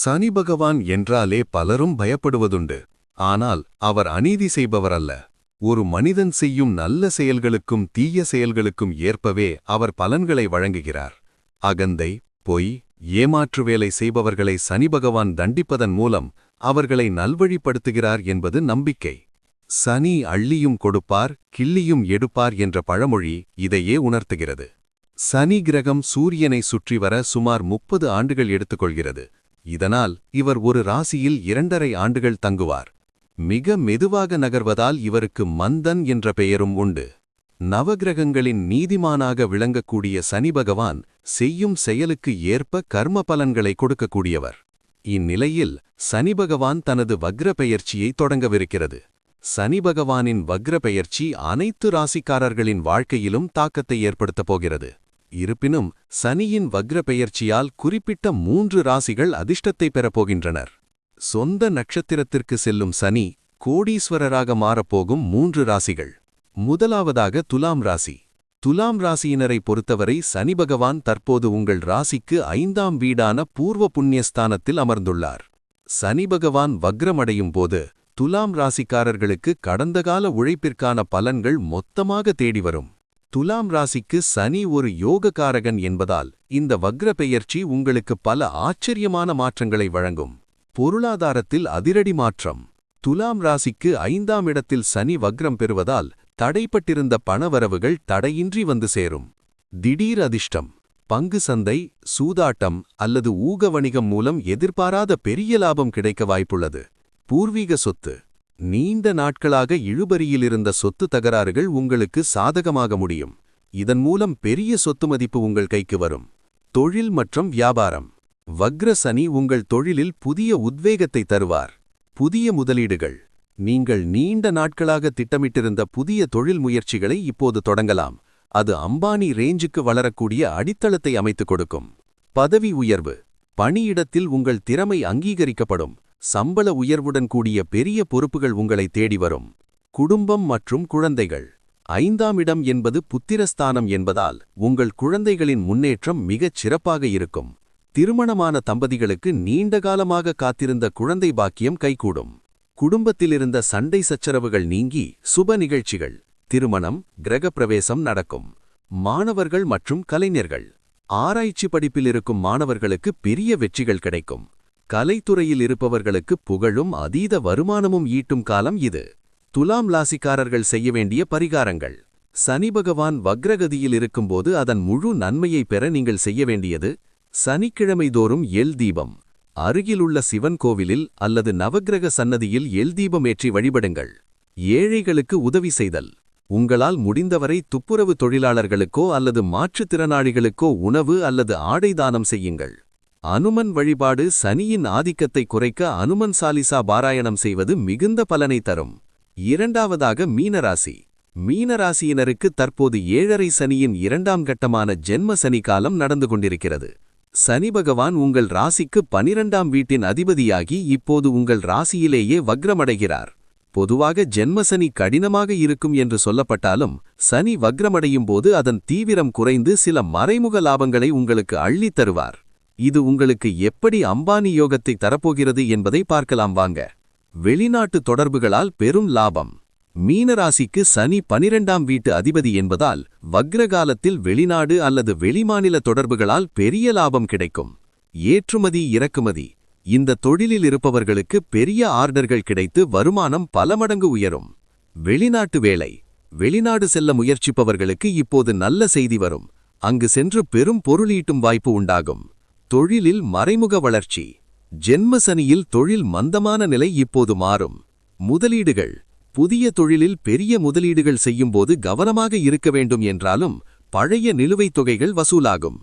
சனி பகவான் என்றாலே பலரும் பயப்படுவதுண்டு. ஆனால் அவர் அநீதி செய்பவரல்ல. ஒரு மனிதன் செய்யும் நல்ல செயல்களுக்கும் தீய செயல்களுக்கும் ஏற்பவே அவர் பலன்களை வழங்குகிறார். அகந்தை பொய் ஏமாற்று வேலை செய்பவர்களை சனி பகவான் தண்டிப்பதன் மூலம் அவர்களை நல்வழிப்படுத்துகிறார் என்பது நம்பிக்கை. சனி அள்ளியும் கொடுப்பார் கிள்ளியும் எடுப்பார் என்ற பழமொழி இதையே உணர்த்துகிறது. சனி கிரகம் சூரியனை சுற்றி வர சுமார் முப்பது ஆண்டுகள் எடுத்துக்கொள்கிறது. இதனால் இவர் ஒரு ராசியில் இரண்டரை ஆண்டுகள் தங்குவார். மிக மெதுவாக நகர்வதால் இவருக்கு மந்தன் என்ற பெயரும் உண்டு. நவகிரகங்களின் நீதிமானாக விளங்கக்கூடிய சனி பகவான் செய்யும் செயலுக்கு ஏற்ப கர்ம பலன்களை கொடுக்கக்கூடியவர். இந்நிலையில் சனி பகவான் தனது வக்ர பெயர்ச்சியை தொடங்கவிருக்கிறது. சனி பகவானின் வக்ர பெயர்ச்சி அனைத்து ராசிக்காரர்களின் வாழ்க்கையிலும் தாக்கத்தை ஏற்படுத்தப் போகிறது. இருப்பினும் சனியின் வக்ர பெயர்ச்சியால் குறிப்பிட்ட மூன்று ராசிகள் அதிர்ஷ்டத்தை பெறப்போகின்றனர். சொந்த நட்சத்திரத்திற்கு செல்லும் சனி கோடீஸ்வரராக மாறப்போகும் மூன்று ராசிகள். முதலாவதாக துலாம் ராசி. துலாம் ராசியினரை பொறுத்தவரை சனி பகவான் தற்போது உங்கள் ராசிக்கு ஐந்தாம் வீடான பூர்வ புண்ணியஸ்தானத்தில் அமர்ந்துள்ளார். சனி பகவான் வக்ரமடையும் போது துலாம் ராசிக்காரர்களுக்கு கடந்த கால உழைப்பிற்கான பலன்கள் மொத்தமாக தேடி வரும். துலாம் ராசிக்கு சனி ஒரு யோகக்காரகன் என்பதால் இந்த வக்ர பெயர்ச்சி உங்களுக்கு பல ஆச்சரியமான மாற்றங்களை வழங்கும். பொருளாதாரத்தில் அதிரடி மாற்றம். துலாம் ராசிக்கு ஐந்தாம் இடத்தில் சனி வக்ரம் பெறுவதால் தடைப்பட்டிருந்த பணவரவுகள் தடையின்றி வந்து சேரும். திடீர் அதிர்ஷ்டம். பங்கு சந்தை சூதாட்டம் அல்லது ஊக வணிகம் மூலம் எதிர்பாராத பெரிய லாபம் கிடைக்க வாய்ப்புள்ளது. பூர்வீக சொத்து. நீண்ட நாட்களாக இழுபறியில் இருந்த சொத்து தகராறுகள் உங்களுக்கு சாதகமாக முடியும். இதன் மூலம் பெரிய சொத்து மதிப்பு உங்கள் கைக்கு வரும். தொழில் மற்றும் வியாபாரம். வக்ர சனி உங்கள் தொழிலில் புதிய உத்வேகத்தை தருவார். புதிய முதலீடுகள். நீங்கள் நீண்ட நாட்களாக திட்டமிட்டிருந்த புதிய தொழில் முயற்சிகளை இப்போது தொடங்கலாம். அது அம்பானி ரேஞ்சுக்கு வளரக்கூடிய அடித்தளத்தை அமைத்துக் கொடுக்கும். பதவி உயர்வு. பணியிடத்தில் உங்கள் திறமை அங்கீகரிக்கப்படும். சம்பள உயர்வுடன் கூடிய பெரிய பொறுப்புகள் உங்களை தேடி வரும். குடும்பம் மற்றும் குழந்தைகள். ஐந்தாம் இடம் என்பது புத்திரஸ்தானம் என்பதால் உங்கள் குழந்தைகளின் முன்னேற்றம் மிகச் சிறப்பாக இருக்கும். திருமணமான தம்பதிகளுக்கு நீண்ட காலமாக காத்திருந்த குழந்தை பாக்கியம் கைகூடும். குடும்பத்திலிருந்த சண்டை சச்சரவுகள் நீங்கி சுப நிகழ்ச்சிகள் திருமணம் கிரகப்பிரவேசம் நடக்கும். மாணவர்கள் மற்றும் கலைஞர்கள். ஆராய்ச்சி படிப்பில் இருக்கும் மாணவர்களுக்கு பெரிய வெற்றிகள் கிடைக்கும். கலைத்துறையில் இருப்பவர்களுக்கு புகழும் அதீத வருமானமும் ஈட்டும் காலம் இது. துலாம் லாசிக்காரர்கள் செய்ய வேண்டிய பரிகாரங்கள். சனி பகவான் வக்ரகதியில் இருக்கும்போது அதன் முழு நன்மையை பெற நீங்கள் செய்ய வேண்டியது சனிக்கிழமை தோறும் எல் தீபம். அருகிலுள்ள சிவன் கோவிலில் அல்லது நவக்கிரக சன்னதியில் எல் தீபம் ஏற்றி வழிபடுங்கள். ஏழைகளுக்கு உதவி செய்தல். உங்களால் முடிந்தவரை துப்புரவு தொழிலாளர்களுக்கோ அல்லது மாற்றுத்திறனாளிகளுக்கோ உணவு அல்லது ஆடை தானம் செய்யுங்கள். அனுமன் வழிபாடு சனியின் ஆதிக்கத்தை குறைக்க அனுமன் சாலிசா பாராயணம் செய்வது மிகுந்த பலனை தரும். இரண்டாவதாக மீனராசி. மீனராசியினருக்கு தற்போது ஏழரை சனியின் இரண்டாம் கட்டமான ஜென்ம சனி காலம் நடந்து கொண்டிருக்கிறது. சனி பகவான் உங்கள் ராசிக்கு பனிரெண்டாம் வீட்டின் அதிபதியாகி இப்போது உங்கள் ராசியிலேயே வக்ரமடைகிறார். பொதுவாக ஜென்மசனி கடினமாக இருக்கும் என்று சொல்லப்பட்டாலும் சனி வக்ரமடையும் போது அதன் தீவிரம் குறைந்து சில மறைமுக லாபங்களை உங்களுக்கு அள்ளித் தருவார். இது உங்களுக்கு எப்படி அம்பானி யோகத்தை தரப்போகிறது என்பதை பார்க்கலாம் வாங்க. வெளிநாட்டு தொடர்புகளால் பெரும் லாபம். மீனராசிக்கு சனி பனிரெண்டாம் வீட்டு அதிபதி என்பதால் வக்ரகாலத்தில் வெளிநாடு அல்லது வெளிமாநில தொடர்புகளால் பெரிய லாபம் கிடைக்கும். ஏற்றுமதி இறக்குமதி. இந்த தொழிலில் இருப்பவர்களுக்கு பெரிய ஆர்டர்கள் கிடைத்து வருமானம் பல மடங்கு உயரும். வெளிநாட்டு வேலை. வெளிநாடு செல்ல முயற்சிப்பவர்களுக்கு இப்போது நல்ல செய்தி வரும். அங்கு சென்று பெரும் பொருளீட்டும் வாய்ப்பு உண்டாகும். தொழிலில் மறைமுக வளர்ச்சி. ஜென்மசனியில் தொழில் மந்தமான நிலை இப்போது மாறும். முதலீடுகள். புதிய தொழிலில் பெரிய முதலீடுகள் செய்யும்போது கவனமாக இருக்க வேண்டும் என்றாலும் பழைய நிலுவைத் தொகைகள் வசூலாகும்.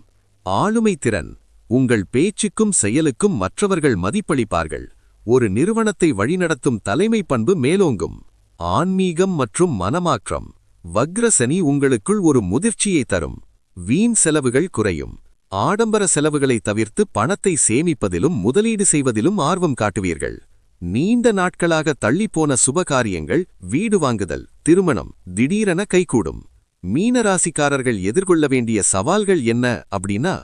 ஆளுமை திறன். உங்கள் பேச்சுக்கும் செயலுக்கும் மற்றவர்கள் மதிப்பளிப்பார்கள். ஒரு நிறுவனத்தை வழிநடத்தும் தலைமை பண்பு மேலோங்கும். ஆன்மீகம் மற்றும் மனமாற்றம். வக்ரசனி உங்களுக்குள் ஒரு முதிர்ச்சியை தரும். வீண் செலவுகள் குறையும். ஆடம்பர செலவுகளை தவிர்த்து பணத்தை சேமிப்பதிலும் முதலீடு செய்வதிலும் ஆர்வம் காட்டுவீர்கள். நீண்ட நாட்களாக தள்ளிப்போன சுபகாரியங்கள் வீடு வாங்குதல் திருமணம் திடீரென கைகூடும். மீனராசிக்காரர்கள் எதிர்கொள்ள வேண்டிய சவால்கள் என்ன அப்படின்னா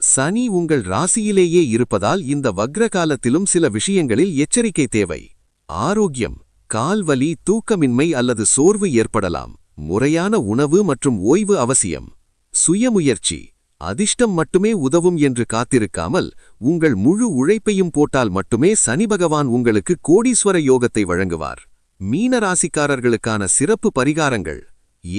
சனி உங்கள் ராசியிலேயே இருப்பதால் இந்த வக்ர காலத்திலும் சில விஷயங்களில் எச்சரிக்கை தேவை. ஆரோக்கியம் கால்வலி தூக்கமின்மை அல்லது சோர்வு ஏற்படலாம். முறையான உணவு மற்றும் ஓய்வு அவசியம். சுயமுயற்சி அதிர்ஷ்டம் மட்டுமே உதவும் என்று காத்திருக்காமல் உங்கள் முழு உழைப்பையும் போட்டால் மட்டுமே சனி பகவான் உங்களுக்கு கோடீஸ்வர யோகத்தை வழங்குவார். மீன ராசிக்காரர்களுக்கான சிறப்பு பரிகாரங்கள்.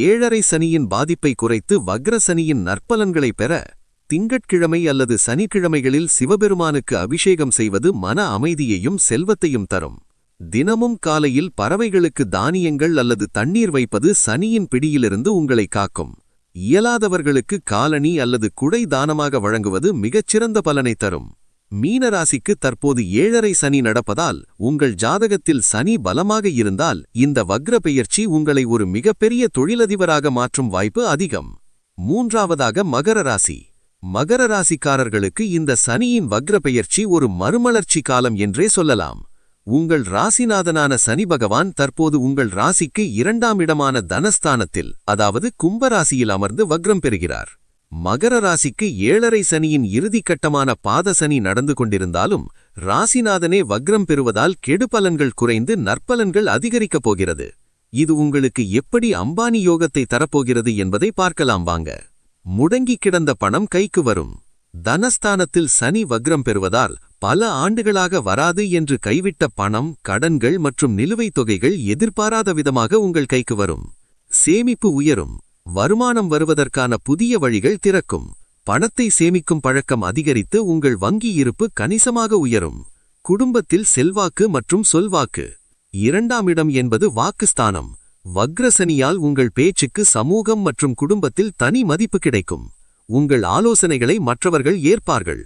ஏழரை சனியின் பாதிப்பை குறைத்து வக்ர சனியின் நற்பலன்களை பெற திங்கட்கிழமை அல்லது சனிக்கிழமைகளில் சிவபெருமானுக்கு அபிஷேகம் செய்வது மன அமைதியையும் செல்வத்தையும் தரும். தினமும் காலையில் பறவைகளுக்கு தானியங்கள் அல்லது தண்ணீர் வைப்பது சனியின் பிடியிலிருந்து உங்களை காக்கும். இயலாதவர்களுக்கு காலணி அல்லது குடை தானமாக வழங்குவது மிகச்சிறந்த பலனை தரும். மீனராசிக்கு தற்போது ஏழரை சனி நடப்பதால் உங்கள் ஜாதகத்தில் சனி பலமாக இருந்தால் இந்த வக்ர பெயர்ச்சி உங்களை ஒரு மிகப்பெரிய தொழிலதிபராக மாற்றும் வாய்ப்பு அதிகம். மூன்றாவதாக மகர ராசி. மகர ராசிக்காரர்களுக்கு இந்த சனியின் வக்ர பெயர்ச்சி ஒரு மறுமலர்ச்சி காலம் என்றே சொல்லலாம். உங்கள் ராசிநாதனான சனி பகவான் தற்போது உங்கள் ராசிக்கு இரண்டாம் இடமான தனஸ்தானத்தில் அதாவது கும்பராசியில் அமர்ந்து வக்ரம் பெறுகிறார். மகர ராசிக்கு ஏழரை சனியின் இறுதிக் கட்டமான பாத சனி நடந்து கொண்டிருந்தாலும் ராசிநாதனே வக்ரம் பெறுவதால் கெடுபலன்கள் குறைந்து நற்பலன்கள் அதிகரிக்கப் போகிறது. இது உங்களுக்கு எப்படி அம்பானி யோகத்தை தரப்போகிறது என்பதை பார்க்கலாம் வாங்க. முடங்கி கிடந்த பணம் கைக்கு வரும். தனஸ்தானத்தில் சனி வக்ரம் பெறுவதால் பல ஆண்டுகளாக வராது என்று கைவிட்ட பணம் கடன்கள் மற்றும் நிலுவைத் தொகைகள் எதிர்பாராத விதமாக உங்கள் கைக்கு வரும். சேமிப்பு உயரும். வருமானம் வருவதற்கான புதிய வழிகள் திறக்கும். பணத்தை சேமிக்கும் பழக்கம் அதிகரித்து உங்கள் வங்கி இருப்பு கணிசமாக உயரும். குடும்பத்தில் செல்வாக்கு மற்றும் சொல்வாக்கு. இரண்டாம் இடம் என்பது வாக்குஸ்தானம். வக்ரசனியால் உங்கள் பேச்சுக்கு சமூகம் மற்றும் குடும்பத்தில் தனி மதிப்பு கிடைக்கும். உங்கள் ஆலோசனைகளை மற்றவர்கள் ஏற்பார்கள்.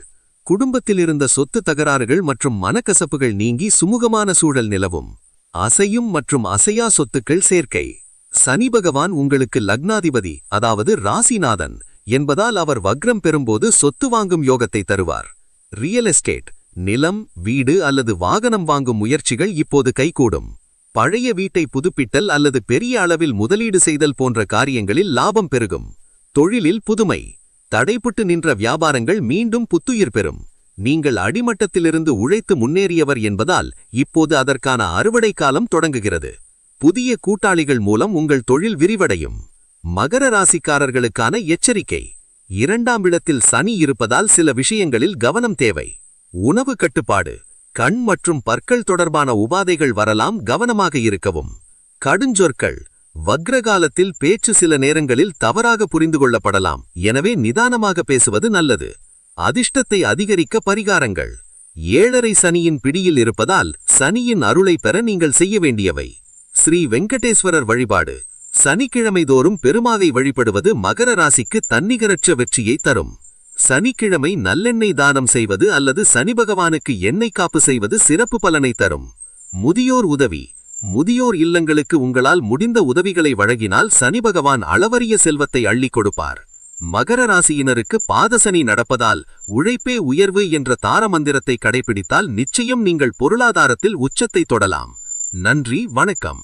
குடும்பத்தில் இருந்த சொத்து தகராறுகள் மற்றும் மனக்கசப்புகள் நீங்கி சுமூகமான சூழல் நிலவும். அசையும் மற்றும் அசையா சொத்துக்கள் சேர்க்கை. சனி பகவான் உங்களுக்கு லக்னாதிபதி அதாவது ராசிநாதன் என்பதால் அவர் வக்ரம் பெறும்போது சொத்து வாங்கும் யோகத்தை தருவார். ரியல் எஸ்டேட் நிலம் வீடு அல்லது வாகனம் வாங்கும் முயற்சிகள் இப்போது கைகூடும். பழைய வீட்டை புதுப்பித்தல் அல்லது பெரிய அளவில் முதலீடு செய்தல் போன்ற காரியங்களில் லாபம் பெருகும். தொழிலில் புதுமை. தடைப்பட்டு நின்ற வியாபாரங்கள் மீண்டும் புத்துயிர் பெறும். நீங்கள் அடிமட்டத்திலிருந்து உழைத்து முன்னேறியவர் என்பதால் இப்போது அதற்கான அறுவடை காலம் தொடங்குகிறது. புதிய கூட்டாளிகள் மூலம் உங்கள் தொழில் விரிவடையும். மகர ராசிக்காரர்களுக்கான எச்சரிக்கை. இரண்டாம் இடத்தில் சனி இருப்பதால் சில விஷயங்களில் கவனம் தேவை. உணவு கட்டுப்பாடு. கண் மற்றும் பற்கள் தொடர்பான உபாதைகள் வரலாம் கவனமாக இருக்கவும். கடுஞ்சொற்கள். வக்ரகாலத்தில் பேச்சு சில நேரங்களில் தவறாக புரிந்து கொள்ளப்படலாம். எனவே நிதானமாக பேசுவது நல்லது. அதிர்ஷ்டத்தை அதிகரிக்க பரிகாரங்கள். ஏழரை சனியின் பிடியில் இருப்பதால் சனியின் அருளை பெற நீங்கள் செய்ய வேண்டியவை. ஸ்ரீ வெங்கடேஸ்வரர் வழிபாடு. சனிக்கிழமை தோறும் பெருமாவை வழிபடுவது மகர ராசிக்கு தன்னிகரற்ற வெற்றியை தரும். சனிக்கிழமை நல்லெண்ணெய் தானம் செய்வது அல்லது சனி பகவானுக்கு எண்ணெய் காப்பு செய்வது சிறப்பு பலனை தரும். முதியோர் உதவி. முதியோர் இல்லங்களுக்கு உங்களால் முடிந்த உதவிகளை வழங்கினால் சனி பகவான் அளவரிய செல்வத்தை அள்ளிக் கொடுப்பார். மகர ராசியினருக்கு பாதசனி நடப்பதால் உழைப்பே உயர்வு என்ற தார மந்திரத்தை கடைபிடித்தால் நிச்சயம் நீங்கள் பொருளாதாரத்தில் உச்சத்தை தொடலாம். நன்றி வணக்கம்.